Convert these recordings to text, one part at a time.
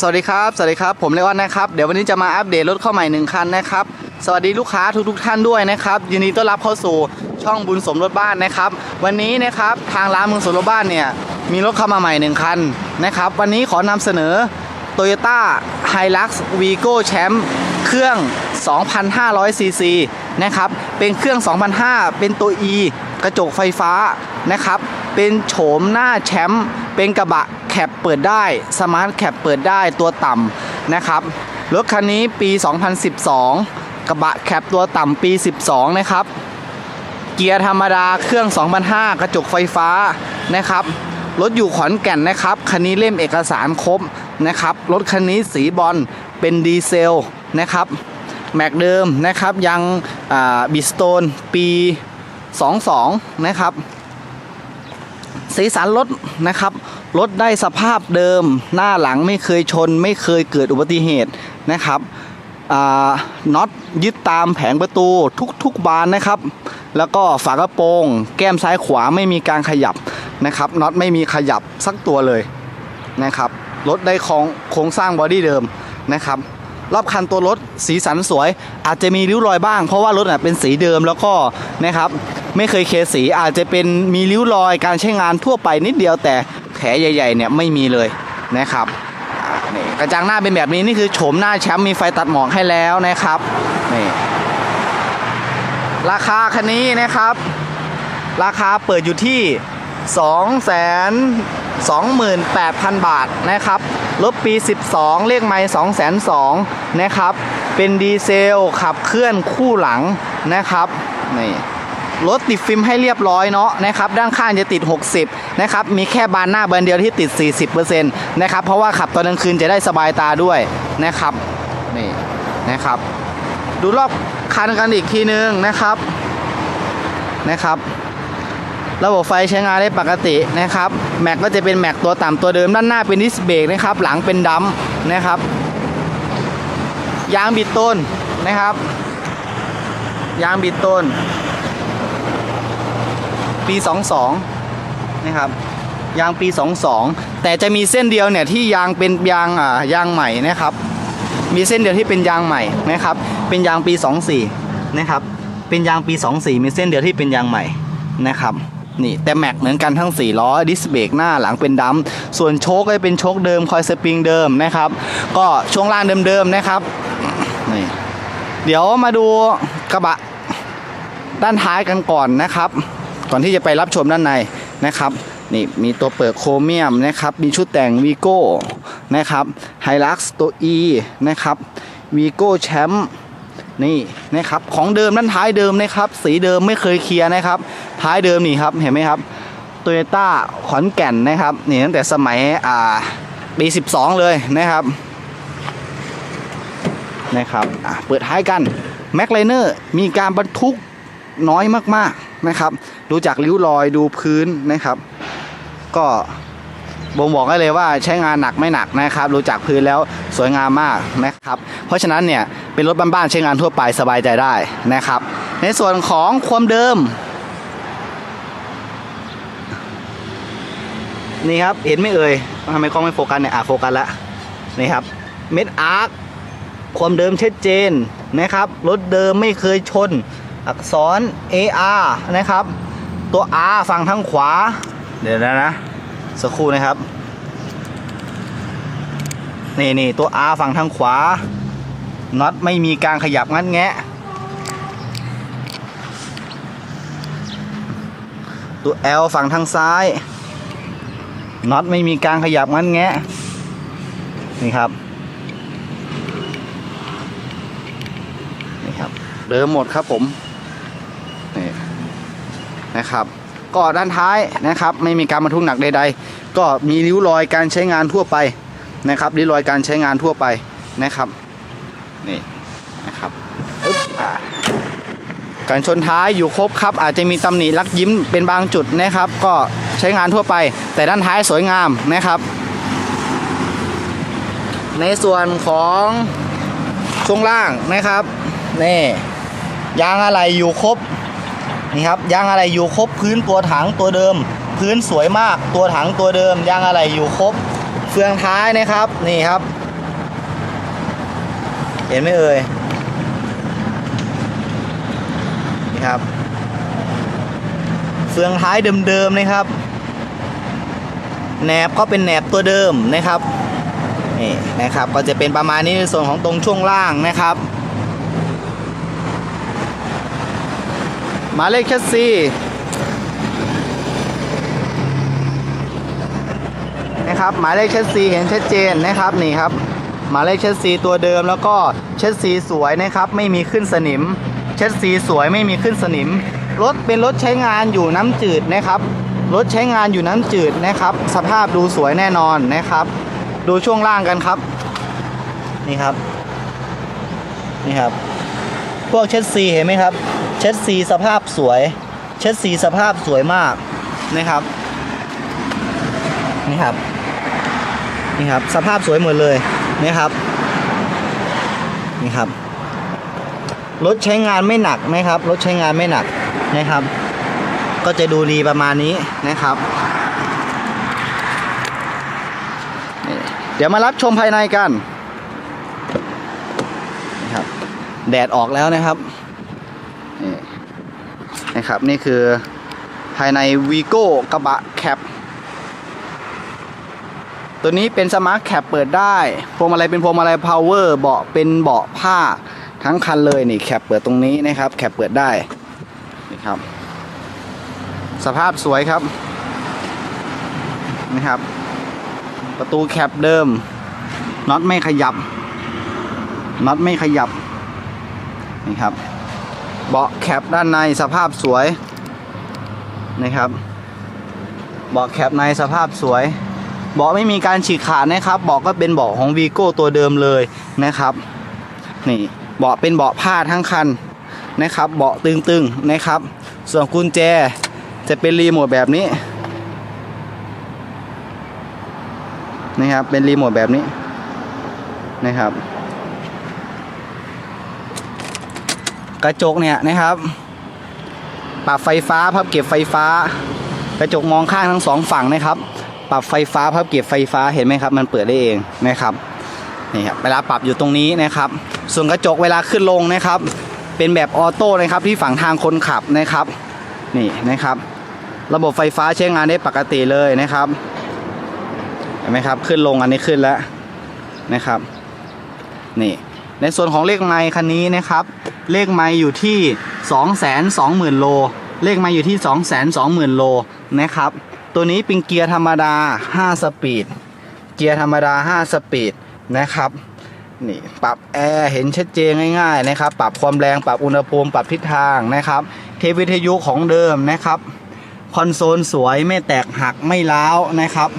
สวัสดีครับ สวัสดีครับ ผมเลออนนะครับ เดี๋ยววันนี้จะมาอัปเดตรถเข้าใหม่หนึ่งคันนะครับ สวัสดีลูกค้าทุกทท่านด้วยนะครับ ยินดีต้อนรับเข้าสู่ช่องบุญสมรถบ้านนะครับ วันนี้นะครับทางร้านบุญสมรถบ้านเนี่ยมีรถเข้ามาใหม่หนึ่งคันนะครับ วันนี้ขอนำเสนอ Toyota Hilux Vigo Champ เครื่อง 2,500 ซีซีนะครับ เป็นเครื่อง 2,500 เป็นตัว E กระจกไฟฟ้านะครับ เป็นโฉมหน้าแชมป์ เป็นกระบะ แคปเปิดได้สมาร์ทแคปเปิดได้ตัวต่ำนะครับ รถคันนี้ปี 2012 กระบะแคปตัวต่ำปี 12 นะครับ เกียร์ธรรมดาเครื่อง 2005 กระจกไฟฟ้านะครับ รถอยู่ขอนแก่นนะครับ คันนี้เล่มเอกสารครบนะครับ รถคันนี้สีบอลเป็นดีเซลนะครับ แม็กเดิมนะครับยังบิสโตนปี 22 นะครับ สีสันรถนะครับรถได้สภาพเดิม หน้าหลังไม่เคยชน ไม่เคยเกิดอุบัติเหตุนะครับน็อตยึดตามแผงประตูทุกๆบานนะครับ แล้วก็ฝากระโปรง แก้มซ้ายขวาไม่มีการขยับนะครับน็อตไม่มีขยับสักตัวเลยนะครับรถได้ของโครงสร้างบอดี้เดิมนะครับรอบคันตัวรถสีสันสวย อาจจะมีริ้วรอยบ้าง เพราะว่ารถน่ะเป็นสีเดิมแล้วก็นะครับ ไม่เคยเคสีอาจจะเป็นมีริ้วรอยการใช้งานทั่วไปนิดเดียวแต่แผลใหญ่ๆเนี่ยไม่มีเลยนะครับนี่กระจังหน้าเป็นแบบนี้นี่คือโฉมหน้าแชมป์มีไฟตัดหมอกให้แล้วนะครับนี่ราคาคันนี้นะครับ ราคาเปิดอยู่ที่ 2 2 8 0 0 0 บาทนะครับรถปี 12 เลขไม้2 2 0 0นะครับ เป็นดีเซลขับเคลื่อนคู่หลังนะครับนี่ รถติดฟิล์มให้เรียบร้อยเนาะนะครับด้านข้างจะติด 60นะครับมีแค่บานหน้าบานเดียวที่ติด 40%นะครับเพราะว่าขับตอนกลางคืนจะได้สบายตาด้วยนะครับนี่นะครับ ดูรอบคันกันอีกทีนึงนะครับนะครับ ระบบไฟใช้งานได้ปกตินะครับแม็กก็จะเป็นแม็กตัวต่ำตัวเดิมด้านหน้าเป็นดิสเบรกนะครับหลังเป็นดัมป์นะครับยางบิดต้นนะครับยางบิดต้น ปี 22 นะครับ ยางปี 22 แต่จะมีเส้นเดียวเนี่ยที่ยางเป็นยางอ่ายางใหม่นะครับ มีเส้นเดียวที่เป็นยางใหม่นะครับ เป็นยางปี 24 นะครับ เป็นยางปี 24 มีเส้นเดียวที่เป็นยางใหม่นะครับนี่แต่แม็กเหมือนกันทั้ง 4 ล้อดิสเบรกหน้าหลังเป็นดัมส่วนโชคก็จะเป็นโชคเดิมคอยสปริงเดิมนะครับ ก็ช่วงล่างเดิมๆนะครับนี่เดี๋ยวมาดูกระบะด้านท้ายกันก่อนนะครับ ก่อนที่จะไปรับชมด้านในนะครับนี่มีตัวเปิดโครเมียมนะครับ มีชุดแต่งวีโก้นะครับไฮลักซ์ตัว E นะครับวีโก้แชมป์นี่นะครับของเดิมด้านท้ายเดิมนะครับ สีเดิมไม่เคยเคลียร์นะครับ ท้ายเดิมนี่ครับเห็นไหมครับโตโยต้าขอนแก่นนะครับนี่ตั้งแต่สมัยอ่าปี 12 เลยนะครับนะครับอะเปิดท้ายกันแม็กไลเนอร์มีการบรรทุกน้อยมากๆ นะครับ ดูจากริ้วรอยดูพื้นนะครับ ก็บ่งบอกได้เลยว่าใช้งานหนักไม่หนักนะครับ ดูจากพื้นแล้วสวยงามมากนะครับ เพราะฉะนั้นเนี่ยเป็นรถบ้านๆใช้งานทั่วไปสบายใจได้นะครับ ในส่วนของความเดิมนี่ครับเห็นไหม่เอ่ยทำไมกล้องไม่โฟกัสเนี่ยอะโฟกัสล้วนี่ครับเม็ดอาร์คความเดิมชัดเจนนะครับรถเดิมไม่เคยชน อักษร AR นะครับ ตัว R ฝั่งทางขวา เดี๋ยวนะนะ สักครู่นะครับ นี่นี่ตัว R ฝั่งทางขวา น็อตไม่มีการขยับงัดแงะ ตัว L ฝั่งทางซ้าย น็อตไม่มีการขยับงัดแงะ นี่ครับนี่ครับ เดิมหมดครับผมนี่ นะครับ ก็ด้านท้ายนะครับ ไม่มีการบรรทุกหนักใด ๆ ก็มีริ้วรอยการใช้งานทั่วไปนะครับริ้วรอยการใช้งานทั่วไปนะครับนี่นะครับอึ๊บอ่าการชนท้ายอยู่ครบครับ อาจจะมีตำหนิลักยิ้มเป็นบางจุดนะครับ ก็ใช้งานทั่วไป แต่ด้านท้ายสวยงามนะครับ ในส่วนของช่วงล่างนะครับนี่ยางอะไรอยู่ครบ นี่ครับยางอะไรอยู่ครบพื้นตัวถังตัวเดิม พื้นสวยมากตัวถังตัวเดิมยางอะไรอยู่ครบเฟืองท้ายนะครับนี่ครับ เห็นไหมเอ่ยนี่ครับ เฟืองท้ายเดิมๆนะครับแหนบก็เป็นแหนบตัวเดิมนะครับนี่นะครับก็จะเป็นประมาณนี้ในส่วนของตรงช่วงล่างนะครับ หมายเลขแคสซีนะครับหมายเลขแคสซีเห็นชัดเจนนะครับนี่ครับหมายเลขแชสซีตัวเดิมแล้วก็แชสซีสวยนะครับไม่มีขึ้นสนิมแชสซีสวยไม่มีขึ้นสนิมรถเป็นรถใช้งานอยู่น้ำจืดนะครับรถใช้งานอยู่น้ำจืดนะครับ สภาพดูสวยแน่นอนนะครับ ดูช่วงล่างกันครับนี่ครับนี่ครับ พวกเชสซีเห็นไหมครับ เช็ดสีสภาพสวย เช็ดสีสภาพสวยมากนะครับ นี่ครับ นี่ครับ สภาพสวยหมดเลยนะครับ นี่ครับ รถใช้งานไม่หนักนะครับ รถใช้งานไม่หนักนะครับ ก็จะดูดีประมาณนี้นะครับ เดี๋ยวมารับชมภายในกันนะครับ แดดออกแล้วนะครับ นะครับนี่คือภายในวีโก้กระบะแคปตัวนี้เป็นสมาร์ทแคปเปิดได้ พวงมาลัยเป็นพวงมาลัยพาวเวอร์เบาะเป็นเบาะผ้าทั้งคันเลยนี่แคปเปิดตรงนี้นะครับแคปเปิดได้นี่ครับ สภาพสวยครับนี่ครับ ประตูแคปเดิมน็อตไม่ขยับน็อตไม่ขยับนี่ครับ เบาะแคปด้านในสภาพสวยนะครับเบาะแคปในสภาพสวยเบาะไม่มีการฉีกขาดนะครับเบาะก็เป็นเบาะของวีโก้ตัวเดิมเลยนะครับนี่เบาะเป็นเบาะผ้าทั้งคันนะครับเบาะตึงๆนะครับ ส่วนกุญแจจะเป็นรีโมทแบบนี้นะครับเป็นรีโมทแบบนี้นะครับ กระจกเนี่ยนะครับ ปรับไฟฟ้าพับเก็บไฟฟ้า กระจกมองข้างทั้งสองฝั่งนะครับ ปรับไฟฟ้าพับเก็บไฟฟ้าเห็นไหมครับ มันเปิดได้เองนะครับนี่ครับเวลาปรับอยู่ตรงนี้นะครับ ส่วนกระจกเวลาขึ้นลงนะครับ เป็นแบบออโต้นะครับที่ฝั่งทางคนขับนะครับนี่นะครับ ระบบไฟฟ้าใช้งานได้ปกติเลยนะครับเห็นไหมครับขึ้นลงอันนี้ขึ้นแล้วนะครับ นี่ ในส่วนของเลขไมค์คันนี้นะครับ เลขไมค์อยู่ที่ 2 2 0 0 0 0 โล เลขไมค์อยู่ที่ 2 2 0 0 0 0 โลนะครับ ตัวนี้เป็นเกียร์ธรรมดา 5 สปีด เกียร์ธรรมดา 5 สปีดนะครับนี่ปรับแอร์เห็นชัดเจนง่ายๆนะครับ ปรับความแรงปรับอุณหภูมิปรับทิศทางนะครับ เทปวิทยุของเดิมนะครับคอนโซลสวยไม่แตกหักไม่ร้าวนะครับ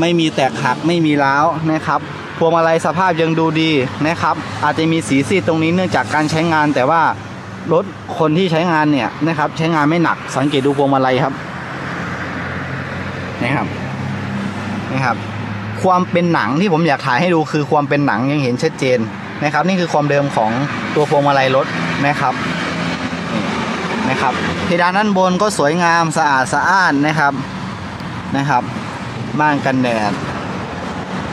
ไม่มีแตกหักไม่มีร้าวนะครับ พวงมาลัยสภาพยังดูดีนะครับ อาจจะมีสีซีดตรงนี้เนื่องจากการใช้งาน แต่ว่ารถคนที่ใช้งานเนี่ยนะครับ ใช้งานไม่หนักสังเกตดูพวงมาลัยครับนะครับนะครับ ความเป็นหนังที่ผมอยากถ่ายให้ดูคือความเป็นหนังยังเห็นชัดเจนนะครับ นี่คือความเดิมของตัวพวงมาลัยรถนะครับนะครับเพดานด้านบนก็สวยงามสะอาดสะอ้านนะครับนะครับม่านกันแดด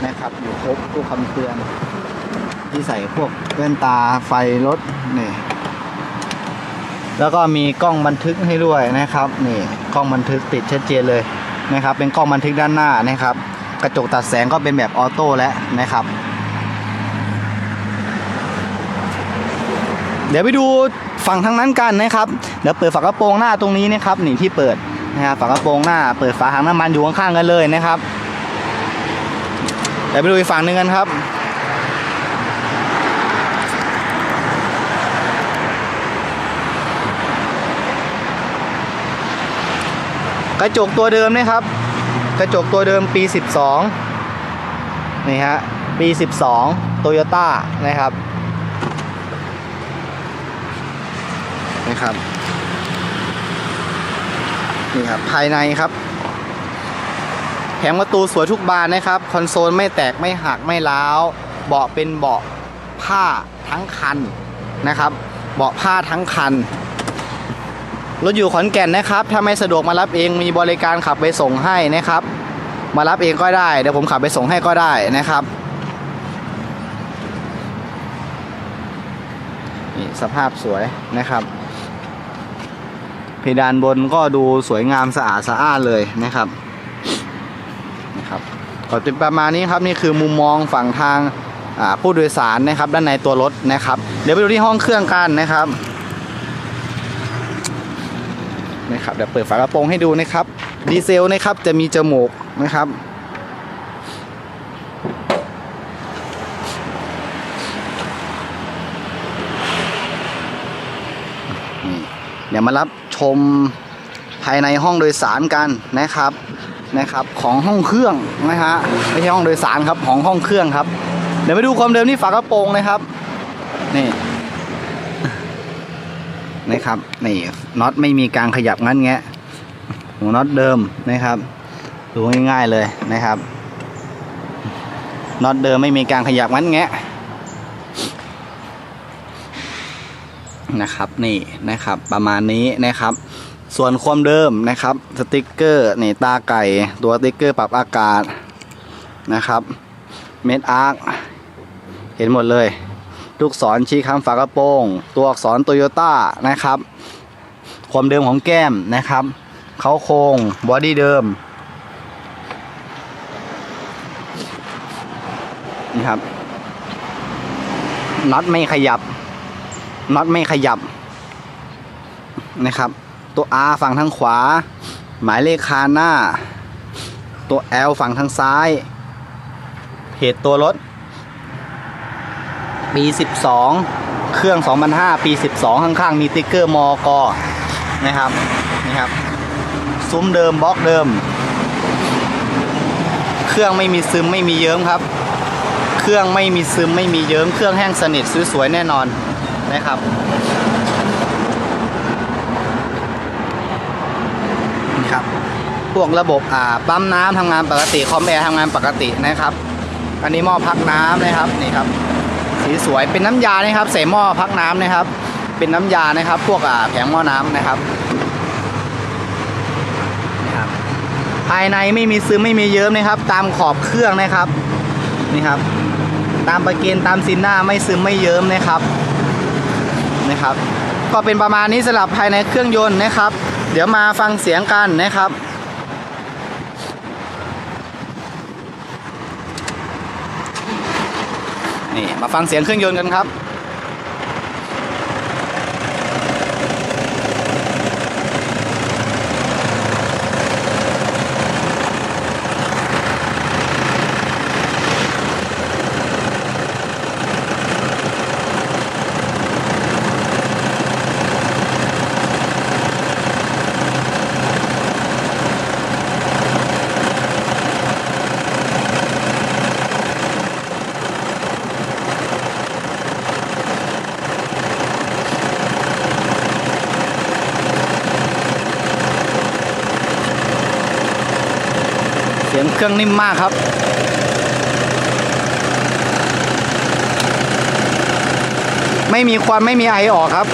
นะครับ อยู่ครบทุกคำเตือน ที่ใส่พวกแว่นตาไฟรถนี่แล้วก็มีกล้องบันทึกให้ด้วยนะครับนี่กล้องบันทึกติดชัดเจนเลยนะครับ เป็นกล้องบันทึกด้านหน้านะครับ กระจกตัดแสงก็เป็นแบบออโต้แล้วนะครับ เดี๋ยวไปดูฝั่งทางนั้นกันนะครับ เดี๋ยวเปิดฝากระโปรงหน้าตรงนี้นะครับนี่ที่เปิดนะครับฝากระโปรงหน้า เปิดฝาถังน้ำมันอยู่ข้างๆกันเลยนะครับ ดี๋ยวไปดูอีกฝั่งหนึ่งกันครับกระจกตัวเดิมนะครับ กระจกตัวเดิมปี 12 นี่ฮะ ปี 12โตโยต้านะครับ นะครับ นี่ครับ ภายในครับ แผงประตูสวยทุกบานนะครับ คอนโซลไม่แตกไม่หักไม่ร้าว เบาะเป็นเบาะผ้าทั้งคันนะครับ เบาะผ้าทั้งคัน รถอยู่ขอนแก่นนะครับ ถ้าไม่สะดวกมารับเองมีบริการขับไปส่งให้นะครับ มารับเองก็ได้ เดี๋ยวผมขับไปส่งให้ก็ได้นะครับนี่สภาพสวยนะครับ เพดานบนก็ดูสวยงามสะอาดสะอ้านเลยนะครับ ก็เป็นประมาณนี้ครับนี่คือมุมมองฝั่งทางผู้โดยสารนะครับ ด้านในตัวรถนะครับ เดี๋ยวไปดูที่ห้องเครื่องกันนะครับนะครับเดี๋ยวเปิดฝากระโปรงให้ดูนะครับ ดีเซลนะครับจะมีจมูกนะครับนี่เดี๋ยวมารับชมภายในห้องโดยสารกันนะครับ นะครับของห้องเครื่องนะฮะไม่ใช่ห้องโดยสารครับของห้องเครื่องครับ เดี๋ยวไปดูความเดิมที่ฝากระโปรงนะครับนี่นะครับนี่น็อตไม่มีการขยับงั้นแงะหัวน็อตเดิมนะครับดูง่ายๆเลยนะครับน็อตเดิมไม่มีการขยับงั้นแงะนะครับนี่นะครับประมาณนี้นะครับ ส่วนความเดิมนะครับ สติกเกอร์นี่ตาไก่ ตัวสติกเกอร์ปรับอากาศนะครับ เม็ดอาร์คเห็นหมดเลยลูกศรชี้คำฝากระโปรง ตัวอักษรโตโยต้านะครับ ความเดิมของแก้มนะครับ เขาโครงบอดี้เดิมนี่ครับน็อตไม่ขยับน็อตไม่ขยับนะครับ ตัว R ฝั่งทางขวา หมายเลขคานหน้า ตัว L ฝั่งทางซ้าย เพจตัวรถ ปี 12 เครื่อง 2005 ปี 12 ข้างๆ มีติ๊กเกอร์มอกอนะครับนี่ครับ ซุ้มเดิมบล็อกเดิม เครื่องไม่มีซึมไม่มีเยิ้มครับ เครื่องไม่มีซึมไม่มีเยิ้ม เครื่องแห้งสนิทสวยๆแน่นอนนะครับนี่ครับ พ วกระบบอ่าปั๊มน้ำทำงานปกติคอมแอร์ทำงานปกตินะครับ อันนี้หม้อพักน้ำนะครับนี่ครับ สีสวยเป็นน้ำยานะครับใส่หม้อพักน้ำนะครับ เป็นน้ำยานะครับ พวกอ่าแผงหม้อน้ำนะครับนี่ครับภายในไม่มีซึมไม่มีเยิ้มนะครับ ตามขอบเครื่องนะครับนี่ครับ ตามประเกณฑ์ตามซินหน้าไม่ซึมไม่เยิ้มนะครับนะครับ ก็เป็นประมาณนี้สำหรับภายในเครื่องยนต์นะครับ เดี๋ยวมาฟังเสียงกันนะครับ นี่มาฟังเสียงเครื่องยนต์กันครับ เครื่องนิ่มมากครับ ไม่มีควันไม่มีไอออกครับ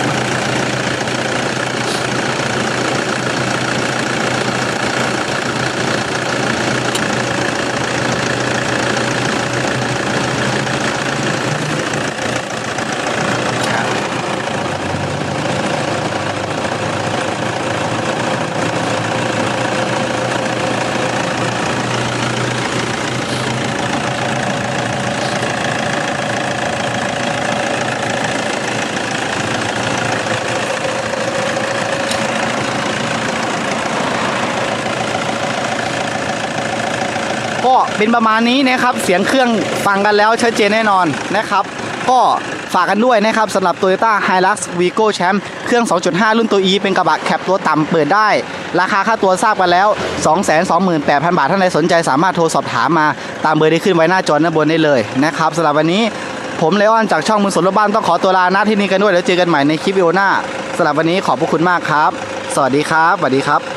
เป็นประมาณนี้นะครับเสียงเครื่องฟังกันแล้วชัดเจนแน่นอนนะครับ ก็ฝากกันด้วยนะครับสำหรับ Toyota Hilux Vigo Champ เครื่อง 2.5 รุ่นตัว E เป็นกระบะแคปตัวต่ำเปิดได้ ราคาค่าตัวทราบกันแล้ว 228,000 บาท ท่านใดสนใจสามารถโทรสอบถามมาตามเบอร์ที่ขึ้นไว้หน้าจอด้านบนได้เลยนะครับสำหรับวันนี้ผมเลออนจากช่องมือสนรถบ้านต้องขอตัวลาหน้าที่นี้กันด้วยแล้วเจอกันใหม่ในคลิปวิดีโอหน้าสำหรับวันนี้ขอบพระคุณมากครับ สวัสดีครับสวัสดีครับ